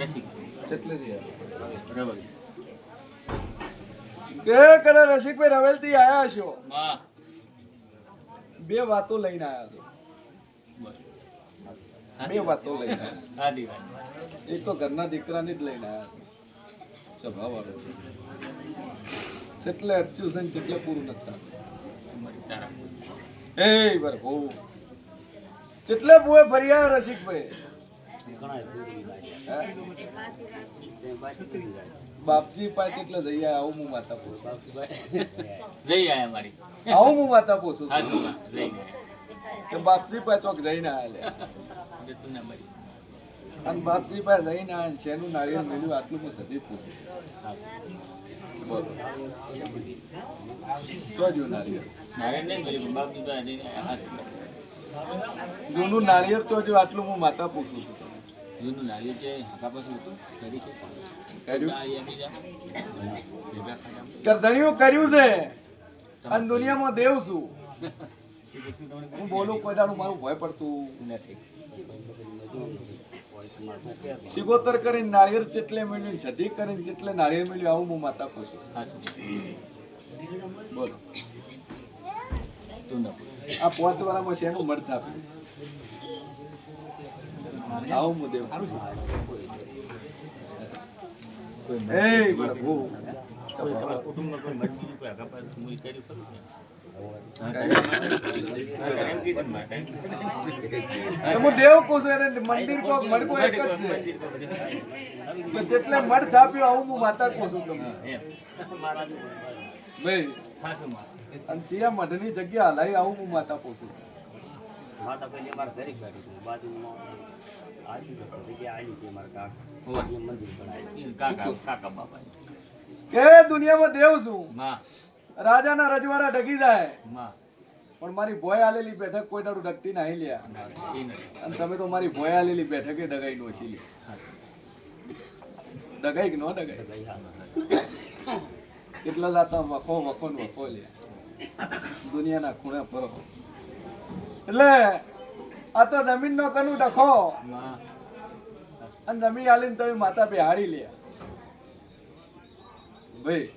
રસિક ચેટલે કે કદાચ રસિકભાઈ રવેલથી આયા છો? બે વાતો લઈને બે વાતો. એક તો ઘરના દીકરાની જ લઈને આવ્યા સ્વભાવ વાળો છે. ચેટલે અટક્યું છે ને ચેટલે પૂરું નથી એ બર બહુ ચેટલે બુએ ફર્યા રસિકભાઈ? બાપજી પાસે એટલે જઈ આયા આવું હું માતા પોસું જઈ આયા મારી. આવું હું માતા પોસું હા છું. શું જઈ કે બાપજી પાસે ચોક જઈને આયા લે. તું અને બાપજી પાસે જઈને આયા શેનું નાળિયેર મેળ્યું આટલું હું સદી પૂછું. બોલો. ચોજ્યું નાળિયેર નારાયણ નહીં બાપજી તો જઈને જૂનું નાળિયેર ચોજ્યું આટલું હું માતા પૂછું છું જૂનું નારિયેળ છે હાકા પાસે હતું કરી છે. કર્યું? છે. અને દુનિયામાં દેવ છું. હું બોલું કોઈ દાડું મારું ભય પડતું નથી. સિગોતર કરીને નાળિયેર ચેટલે મેળ્યું છતી કરીને ચેટલે નાળિયેર મેળ્યું આવું હું માતા ના બોલ. આ પાંચ વાળામાં શેનું મળતા આપ્યું આવું એને મંદિર મડકો એક જ છે. તો જેટલે મડ થાપ્યું, આવું હું માતા કહું છું તમને અને ચિયા મઢની જગ્યા હલાઈ, આવું હું માતા કહું માતા પહેલી મારા ઘરે બાજુમાં કે દુનિયામાં દેવ છું. માં. રાજાના રજવાડા ડગી જાય. માં. પણ મારી ભોય આલેલી બેઠક કોઈ દાડું ડગતી નાહી લ્યા. અને તમે તો મારી ભોય આલેલી બેઠકે ડગાઈ નો છી ડગાઈ કે ન ડગાઈ કેટલા જાતા વખો વખો વખો લ્યા. દુનિયાના ખૂણે ફરો એટલે આ તો જમીન નો કનું ડખો. અને જમીન આલીને તમે માતા બિહાડી લે. ભાઈ.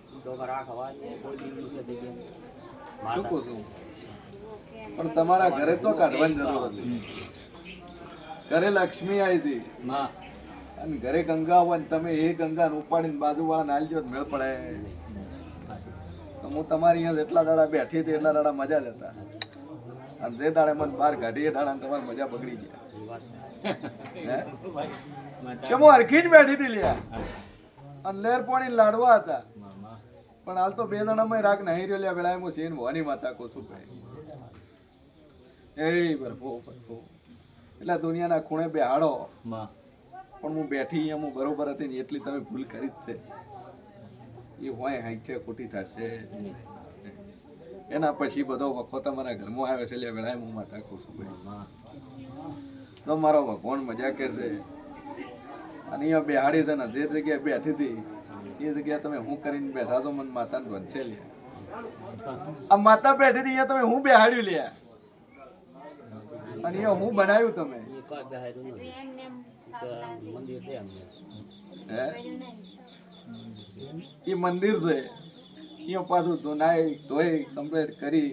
શું કહું છું? પણ તમારા ઘરે તો કાઢવાની જરૂર હતી. ઘરે લક્ષ્મી આવી હતી. માં અને ઘરે ગંગા હોય ને તમે એ ગંગાને ઉપાડીને બાજુ વાળા નાલજો તો મેળ પડે. તો હું તમારી અહીંયા જેટલા દાડા બેઠી હતી એટલા દાડા મજા જ હતા. અને જે દાડે મને બહાર કાઢી એ દાડા તમારે મજા બગડી ગયા. કે હું હરખી જ બેઠી હતી લ્યા. અને લેર પાણી લાડવા હતા. પણ હાલ તો બે જણામાં રાગ નહીં રહ્યો લ્યા. વેળા હું છે ને ભવાની માતા કો શું કહે એ બરફો બરફો એટલે દુનિયાના ખૂણે બેહાડો. પણ હું બેઠી અહીંયા હું બરોબર હતી ને એટલી તમે ભૂલ કરી જ છે. એ હોય હાઈ છે ખોટી થશે. એના પછી બધો વખો તમારા ઘરમાં આવ્યો છે એટલે વેળાએ હું માતા છું તો મારો ભગવાન મજા કે છે. અને અહીંયા બેહાડી છે ને જે જગ્યાએ બેઠી હતી એ જગ્યાએ તમે હું કરીને બેઠા તો મને માતાને વંશે લે. આ માતા બેઠી હતી અહીંયા તમે હું બેહાડ્યું લ્યા અને અહીંયા હું બનાવ્યું તમે? એ મંદિર છે. એ પાછું ધોનાઈ ધોઈ કમ્પ્લીટ કરી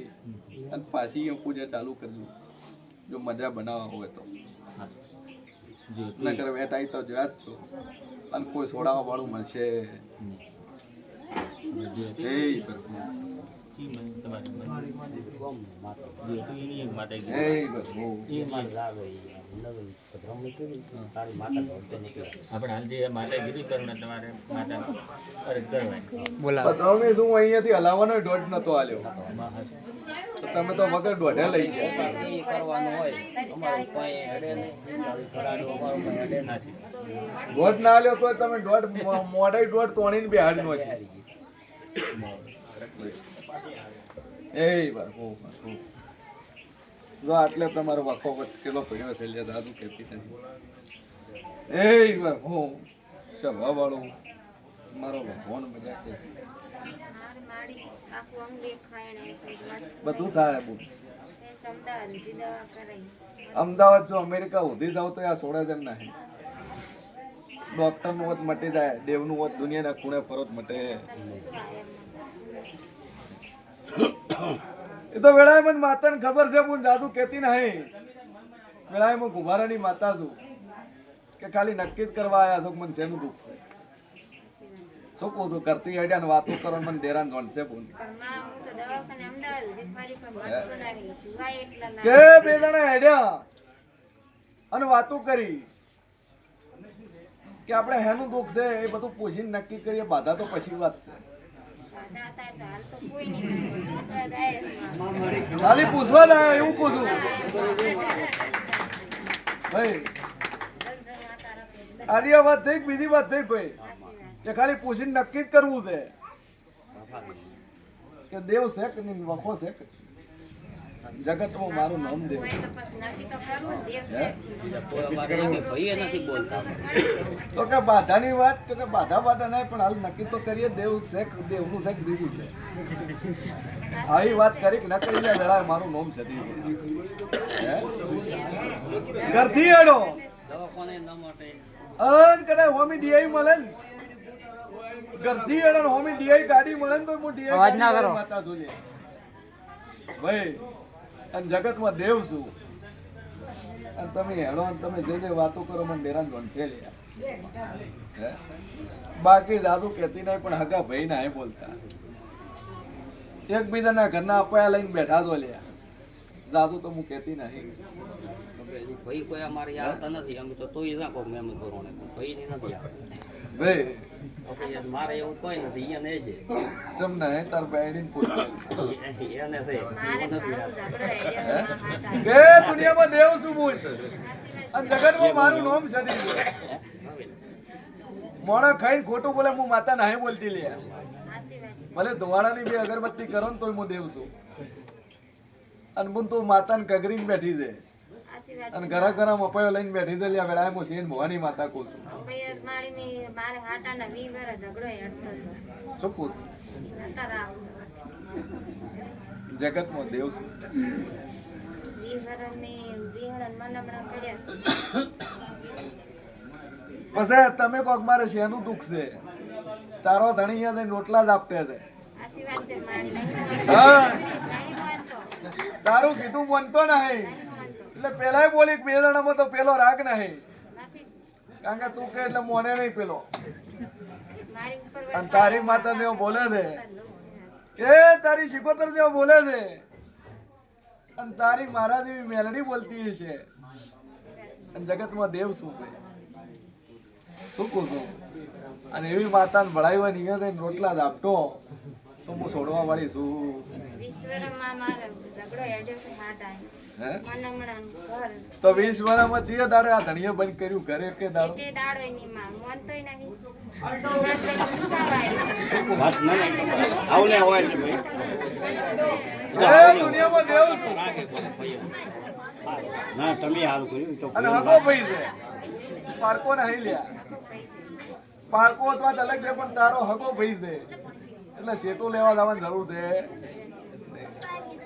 અને પાછી અહીંયા પૂજા ચાલુ કરી જો મજા બનાવવા હોય તો. નકર વેટાઈ તો જોયા જ છો. અને કોઈ સોડાવા વાળું મળશે. એ માતા એ કીધું. આપણે હાલ જે કરું તમારે માતા કરવાની શું અહીંયાથી હલાવવાનો દોઢ નતો તમે તો વગર દોઢે લઈ ગયા. કરવાનું હોય ના. દોઢ આલ્યો તો તમે દોઢ મો- મોઢાઈ દોઢ તોડીને બેહાડી નો છે એ પ્રભુ જો આટલે તમારો વખો કેટલો પડ્યો છે લે દાદુ કહેતી નથી હું સભા વાળું મારો ભગવાન મજા છે. બધું થાય બહુ અમદાવાદ જો અમેરિકા ઉધી જાવ તો આ છોડે તેમ નહીં ડોક્ટરનું હોત મટી જાય દેવનું હોત, દુનિયાના ખૂણે ફરોત મટે. એ તો વેળાએ મને માતાને ખબર છે પણ જાદુ કહેતી નહીં. વેળાએ હું કુંભારાની માતા છું. કે ખાલી નક્કી જ કરવા આવ્યા છો મને શેનું દુઃખ છે? શું કહું છું કરતી ને વાતો કરો મને ડેરાન જોણશે ફોન કે બે જણા હેડ્યા અને વાતો કરી કે આપણે હેનું દુઃખ છે એ બધું પૂછીને નક્કી કરીએ બાધા તો પછી વાત છે. ખાલી પૂછવા જ એવું પૂછું. ભાઈ આર્ય વાત થઈ બીજી વાત થઈ ભાઈ કે ખાલી પૂછીને નક્કી જ કરવું છે. કે દેવ છે કે વખો છે કે? જગતમાં મારું નામ દેવ તો કે ભાઈએ નથી બોલતા. તો કે બાધાની વાત તો કે બાધા બાધા નહીં પણ હાલ નક્કી તો કરીએ દેવ છે દેવનું છે બીજું છે? આવી વાત કરી ન કરી લે જણાય મારું નામ છે? ઘરથી માટે. અન કદાચ હોમી ડીઆઈ મળે ને? ઘરથી ને હોમી ડીઆઈ ગાડી મળે ને તો હું ડીઆઈ ના કરો. ભાઈ અને જગતમાં દેવ છું. અને તમે હેડો તમે જે જે વાતો કરો, મને ડેરાન હે? બાકી દાદુ કહેતી નહીં, પણ હગા ભાઈ ના બોલતા. એકબીજાના ઘરના અપાયા લઈને બેઠા તો લ્યા. દાદુ તો હું કહેતી નહીં. ભાઈ કોઈ અમારે આવતા નથી. અમે તો તોય ના કહું એમ ધોરણે ભાઈ નથી આવતા તો મારે એવું કોઈ નથી એને છે. ચમ ના તાર બેડીને એને છે કે મને નથી આવતા દુનિયામાં દેવ શું બોલ? અને જગતમાં મારું નામ છડી મોણા ખાઈને ખોટું બોલે હું માતા નહીં બોલતી લે. ભલે ધોવાડાની બે અગરબત્તી કરો ને તોય હું દેવ છું. અને હું તું માતાને કગરીને બેઠી છે. અને ઘરા ઘરા મપાયો લઈને બેઠી જલ્યા વેળાએ હું છે ભવાની માતા કહું છું. શું કહું આવતો જગતમાં દેવ છું. મેં પછી તમે કોક મારે શેનું દુઃખ છે? તારો ધણી અહીંયા નોટલા રોટલા જ આપતે છે. તારું કીધું બનતો નહીં. એટલે પેલા બોલી બે જણામાં તો પેલો રાગ નહીં. કારણ કે તું કે એટલે મોને નહીં પેલો. અને તારી માતા જેવો બોલે છે. એ તારી શિકોતર જેવો બોલે છે. અને તારી મારા જેવી મેલડી બોલતી છે અને જગતમાં દેવ શું કહે? શું કહું છું? અને એવી માતાને ભળાવી નિયત રોટલા જ આપતો તો હું છોડવા વાળી છું. તો વીસ વર્ષમાં ચીએ દાડે આ ધણીએ બંધ કર્યું ઘરે કે દાડો? હોય ના તમે કર્યું. અને હગો ભાઈ છે. પારકો નહીં લ્યા. પારકો અથવા અલગ છે પણ તારો હગો ભાઈ છે. એટલે શેટો લેવા જવાની જરૂર છે.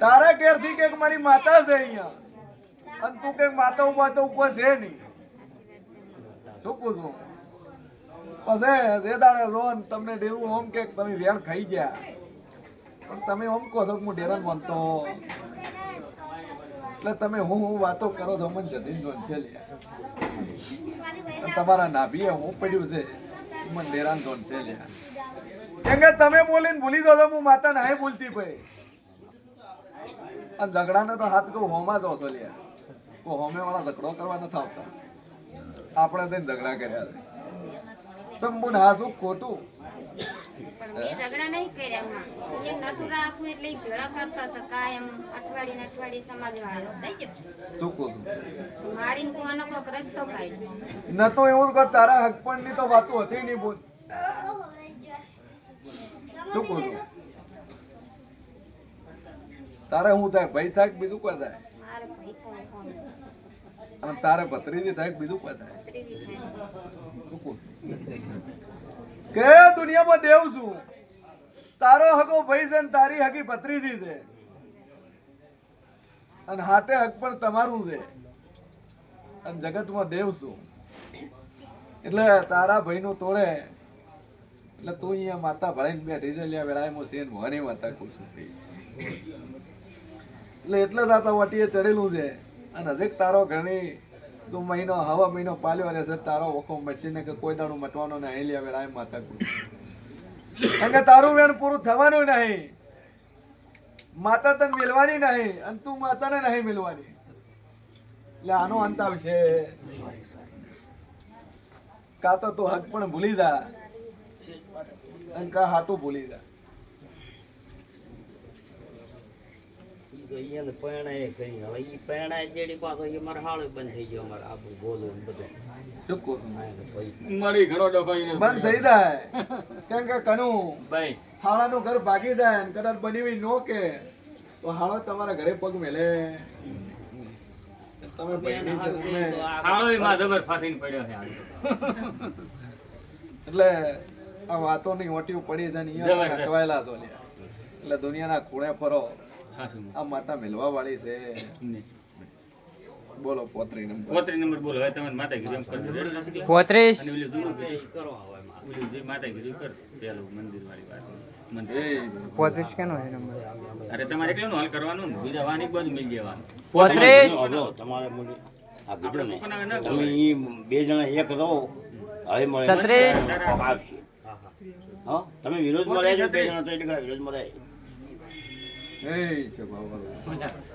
તારા ઘેરથી કે મારી માતા છે અહીંયા. અને તું કે માતા ઊભા તો ઉપર છે નહીં. શું કહું છું? પછી જે દાડે લોન તમને ડેવું ઓમ કે તમે વેણ ખાઈ ગયા. પણ તમે ઓમ કહો છો હું ડેરાન માનતો એટલે તમે હું હું વાતો કરો છો, મને જતી જોન છે તમારા નાભીએ હું પડ્યું છે મને ડેરાન જોન છે લ્યા. કેમ કે તમે બોલીને ભૂલી દો તો હું માતા નાય ભૂલતી ભાઈ. અને ઝઘડાને તો હાથ કહું હોમાં જ ઓછો લ્યા કોઈ હોમે વાળા ઝઘડો કરવા નથી આવતા. આપણે તો ઝઘડા કર્યા છે. હા શું ખોટું? ઝઘડા નહીં કર્યા એ નતું રાખવું એટલે ઈ કરતા હતા કાયમ અઠવાડિયે ને અઠવાડિયે સમાજ ચૂકું છું? માડીને કોનો કોક રસ્તો કાઢ્યો ન તો એવું કે તારા હકપણની તો વાતો હતી નહીં બોલ. ચૂકું છું? તારે હું થાય? ભાઈ થાય બીજું કોઈ થાય? ભાઈ અને તારે ભત્રીજી થાય બીજું કોઈ થાય? છું કે દુનિયામાં દેવ છું. તારો હગો ભાઈ છે ને તારી હગી ભત્રીજી છે. અને હાથે હક પણ તમારું છે. અને જગતમાં દેવ છું. એટલે તારા ભાઈનું તોડે. એટલે તું અહીંયા માતા ભળાઈને બેઠી છે. લ્યા વેળાએ હું સેન ભવાની માતા કુસુમ એટલે એટલે દાતા વાટીએ ચડેલું છે. અને હજી તારો ઘણી તું મહિનો, હવા મહિનો પાલ્યો રહેશે તારો ઓખો મચીને કે કોઈ દાડું મટવાનો નહીં લ્યા રાય માતા કારણ તારું વેણ પૂરું થવાનું નહીં. માતા તને મિલવાની નહીં, અને તું માતાને નહીં મિલવાની. એટલે આનો અંત આવશે. કાં તો તું હક પણ ભૂલી જા. અને કા હાટું ભૂલી જા. એને પરણાએ કરી હવે ઈ પરણાએ જેડી પાછો એ મારે હાળો બંધ થઈ ગયો અમારે આબુ બોલવું ને બધું. ચોખ્ખું મળી ઘણો ડફાઈ બંધ થઈ જાય. કેમ કે કનું ભાઈ. હાળાનું ઘર ભાગી જાય અને કદાચ બની નો કે તો હાળો તમારા ઘરે પગ મેલે. તમે બહેની છે તમે હાળો માં જબર ફાટીને પડ્યો છે એટલે આ વાતોની ઓટીઓ પડી છે ને અટવાયેલા છો. એટલે દુનિયાના ખૂણે ફરો. આ માતા મિલવા વાળી છે બોલો પોત્રી નંબર. પોત્રી નંબર બોલો. હવે તમારે માતા કીધું એમ. પોત્રીસ. અને ઓલું જે માતા કર. પેલું મંદિર વાળી વાત. મંદિર. પોત્રીસ કેનો છે નંબર? અરે તમારે એકલું હલ કરવાનું ને. બીજા મિલ જવાનું. પોત્રીસ. તમારે આ ને. તમે બે જણા એક રહો. હવે મળે. છત્રીસ. આવશે. હા તમે વિરોધમાં રહે છો બે જણા તો એટલે વિરોધમાં રહે. એ છે બાબા